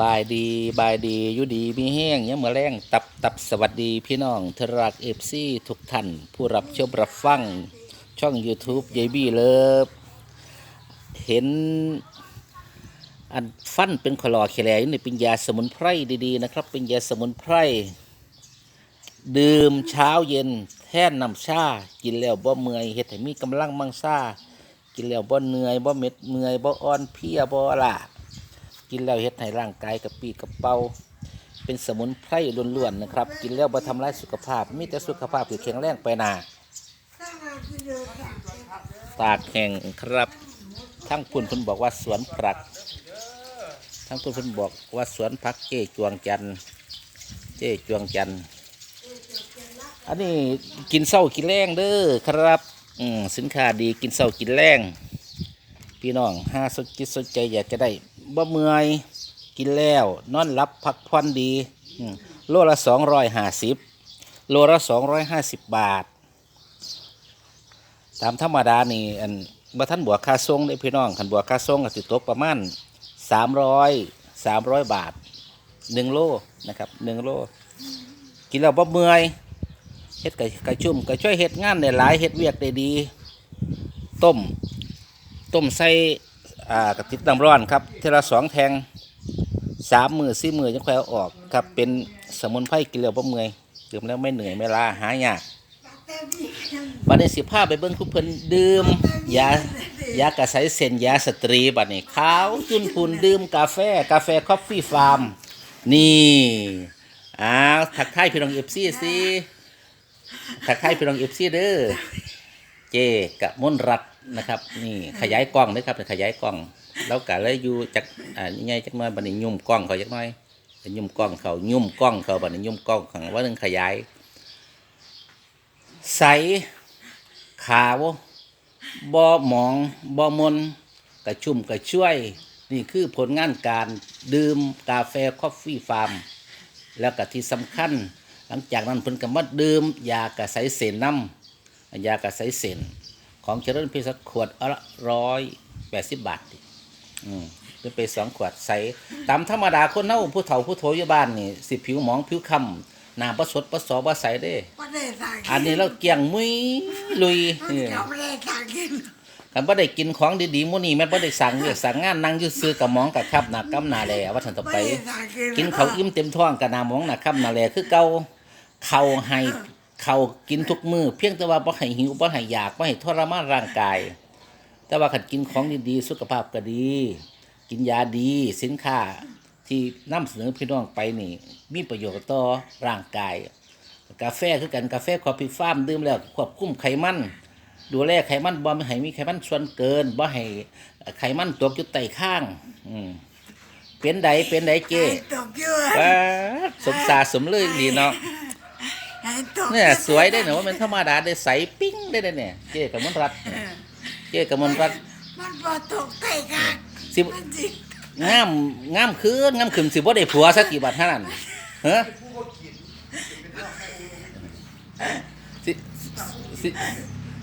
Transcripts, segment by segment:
บายดีบายดีอยู่ดีมีแห้งยังมือแรงตับตับสวัสดีพี่น้องทรักเอฟซีทุกท่าน ผู้รับชมรับฟัง ช่อง YouTube ยายบี้เลิฟเห็น อันฟันเป็นขลอแขลอยู่นี่เป็นยาสมุนไพรดีๆนะครับ เป็นยาสมุนไพรดื่มเช้าเย็นแท่นน้ำชา กินแล้วบ่เมื่อยเฮ็ดให้มีกำลังมังซากินแล้วบ่เหนื่อยบ่เม็ดเมื่อยบ่อ่อนเพลียบ่ล้า กินแล้วเฮ็ดให้ร่างกายกระปี้กระเป๋าเป็นสมุนไพรล้วนๆนะครับ กินแล้วบ่ทำร้ายสุขภาพ มีแต่สุขภาพที่แข็งแรงไปหนาตากแห่งครับ ทั้งคุณเพิ่นบอกว่าสวนผัก ทั้งคุณเพิ่นบอกว่าสวนผักเจ้จวงจันเจ้จวงจันอันนี้กินเศร้ากินแรงเด้อครับ อืมสินค้าดีกินเศร้ากินแรงพี่น้องห้าสนจิตสนใจอยากจะได้ บ่เมื่อยกินแล้ว นอนหลับพักผ่อนดีโลละสองร้อยห้าสิบโลละสองร้อยห้าสิบบาท ตามธรรมดานี่อันบ่ท่านบวกค่าส่งได้พี่น้องขันบวกค่าส่งก็ติตกประมาณสามร้อยสามร้อยบาทหนึ่งโลนะครับหนึ่งโล กินแล้วบ่เมื่อยเฮ็ดไก่ไก่ชุ่มก็ช่วยเฮ็ดงานได้หลายเฮ็ดเวียกได้ดี ต้ม ต้มใส่ อ่ากระติกน้ำร้อนครับเทละสองแทงสามมือสี่มือยังแค่อออกครับเป็นสมุนไพรกินแล้วบ่เมื่อยดื่มแล้วไม่เหนื่อยไม่ล้าหายากบัดนี้สิพาไปเบิ่งคุเพิ่นดื่มยายากระใสเส้นยาสตรีบัดนี้ขาวจุนพูนดื่มกาแฟกาแฟคอฟฟี่ฟาร์มนี่อ้าวทักทายพี่น้อง FC สิถ้าใครพี่น้องเอฟซีเด้อ เจกับมนรัตน์นะครับ นี่ขยายกล้องนะครับขยายกล้อง แล้วก็เลยอยู่จากอ่าใหญ่จักหน้อยบัดนี้ยุ่มกล้องเขาจักหน้อยยุ่มกล้องเขายุ่มกล้องเขาบัดนี้ยุ่มกล้องเขาว่าหนึ่งขยายใสขาวบ่หมองบ่มนกระชุ่มกระช่วย นี่คือผลงานการดื่มกาแฟคอฟฟี่ฟาร์ม แล้วก็ที่สำคัญ หลังจากนั้นเพิ่นก็มาดื่มยากระใสเสนน้ำ ยากระใสเสนของเจริญเภสัชขวดละร้อยแปดสิบบาทดิอืมเป็นไปสองขวดใสตามธรรมดาคนเน่าผู้เฒ่าผู้โถอยู่บ้านนี่สิผิวหมองผิวคำหน้าประสดประสอบ่ใสเด้ไม่ได้สั่งอันนี้เราเกี่ยงมุ้ยลุยมันนี่เขาไม่ได้สั่งกินคันบ่ได้กินของดีๆมื้อนี้แม่นบ่ได้สั่งเรียกสั่งงานนั่งอยู่ซื้อกับหมองกับครับหน้ากำหน้าแลว่าท่านต่อไม่ไป ได้สั่งกินกินเขาวอิ่มเต็มท้องกับหน้าหมองหน้าค่ำหน้าแลคือเก่าเขาให้ เขากินทุกมือเพียงแต่ว่าบ่ให้หิวบ่ให้อยากบ่ให้ทรมานร่างกาย แต่ว่าคันกินของดีๆสุขภาพก็ดี กินยาดีสินค้าที่นำเสนอพี่น้องไปนี่ มีประโยชน์ต่อร่างกาย กาแฟคือกันกาแฟคอฟฟี่ฟาร์มดื่มแล้วควบคุมไขมันดูแลไขมันบ่ให้มีไขมันส่วนเกินบ่ให้ไขมันตกอยู่ใต้ข้าง อืมเป็นใดเป็นใดเจ้ไอ้ตกเยอะว้าดสมสาสมเลยดีเนาะไอ้ตก เนี่ยสวยได้เนาะว่ามันธรรมดาได้ใสปิ้งได้เนี่ย เจ้กับมนรัตน์เนี่ยเจ้กับมนรัตน์มันพอตกใส่กันสิมันจิกงามงามคืนงามขึ้นสิบ่ได้ผัวสักกี่บาทเท่านั้นเฮ้สิสิ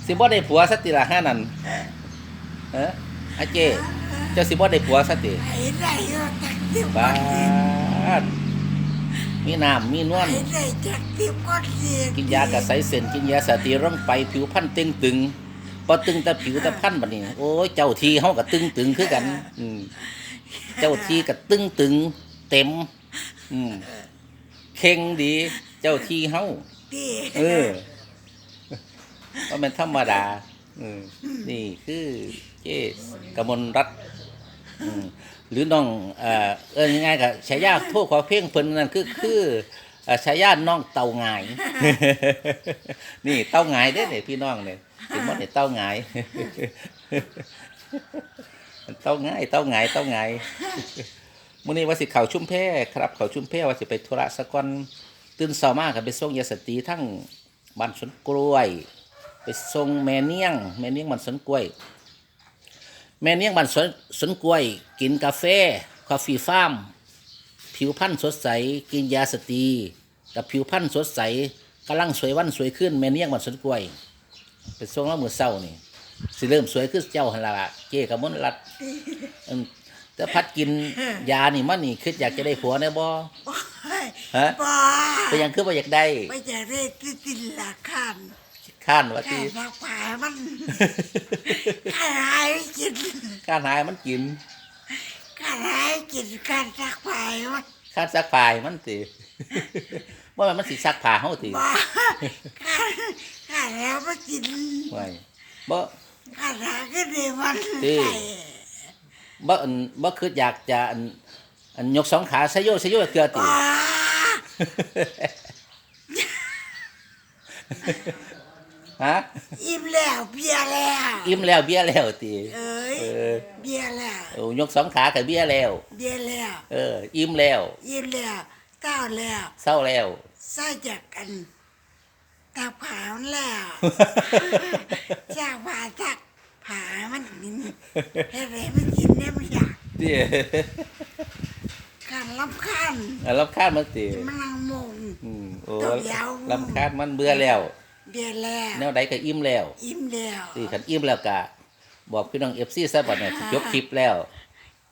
สิบ่ได้ผัวสักทีละห้านั้นเฮ้อาเจ้เจ้าสิบ่ได้ผัวสักทีไอ้ไรก็จักทิพย์บ้าก้อนด มีน้ำมีนวลไอ้ไรจักทิพย์ก้อนเสียกินยากระใสเส้นกินยาสตีร่องไปผิวพันตึงตึงพอตึงแต่ผิวแต่พันบัดนี้ โอ้ยเจ้าทีเฮากับตึงตึงคือกันอืมเจ้าทีกับตึงตึงเต็ม อืมเข่งดี เจ้าทีเฮาดีเออก็เป็นธรรมดาอืมนี่คือเจ๊กมลรัตน์อืม หรือน้องเอ่อเอิ้นยังไงกับฉายาโทษขอเพียงเพิ่นนั่นคือคือเอ่อฉายาน้องเต่าหงาย นี่เต่าหงายเด้อเนี่ยพี่น้องเนี่ยถึงมันเนี่ยเต่าหงาย เต่าหงายเต่าหงายเต่าหงายมื้อนี้ว่าสิเข้าชุมแพครับเข้าชุมแพว่าสิไปธุระสักก่อนตื่นเช้ามาก็ไปส่งยาสตรีทั้งบ้านสวนกล้วย ไปส่งแม่เนียงแม่เนียงบ้านสวนกล้วย แม่เนียงบ้านสวนสวนกล้วย กินกาแฟคอฟฟี่ฟาร์มผิวพรรณสดใส กินยาสตรีกับผิวพรรณสดใสกำลังสวยวันสวยขึ้นแม่เนียงบ้านสวนกล้วยไปส่งแล้วมือเศร้านี่สิเริ่มสวยขึ้นเจ้าหันละเจ๊กับมนต์รัดอืมแต่พัดกินยานี่มันนี่คืออยากจะได้ผัวแน่บ่โอ้ยฮะบ้าเป็นหยังคือบ่อยากได้ไม่จะได้ติดติดละคัน ข้านว่าแค่ที่สักผายมันขายไม่กินข้านหายมันกินขายกินการสักผายมันข้านซักผ้าให้มันสิว่ามันมันสิซักผ้าเฮาติบ้าขายขายแล้วไม่กินไว้บ่ขายก็ดีมันดีใส่บ่อันบ่คืออยากจะอันอันยกสองขาซะโยซะโยเกลือติบ้า ฮะ อิ่มแล้วเบียร์แล้วอิ่มแล้วเบี้ยแล้วติเอ้ยเออเบียร์แล้วโอ้ยกสองขาก็เบี้ยแล้ว เบียร์แล้วเออ อิ่มแล้ว อิ่มแล้วเต้าแล้วเศร้าแล้ว ใส่จากกันตาผามันแล้วจากผาตักผามันกินเฮ็ดอะไรมันกินเนี่ยมันอยากติการลำคันอะรำคาญมันติมันนั่งมง อืมโอ้ต้องยาวรำคาญมันเบื่อแล้ว เบียร์แล้วแนวใดก็อิ่มแล้วอิ่มแล้วสิคันอิ่มแล้วก็บอกพี่น้อง FC ซะบัดนี้สิจบคลิปแล้ว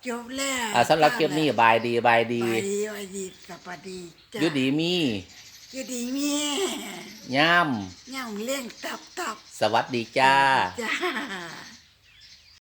จบแล้วอ่าสำหรับคลิปนี้บายดีบายดีบายดีบายดีสวัสดีจ้ะอยู่ดีมีอยู่ดีมียามย่องเลี้ยงตับตับสวัสดีจ้าจ้า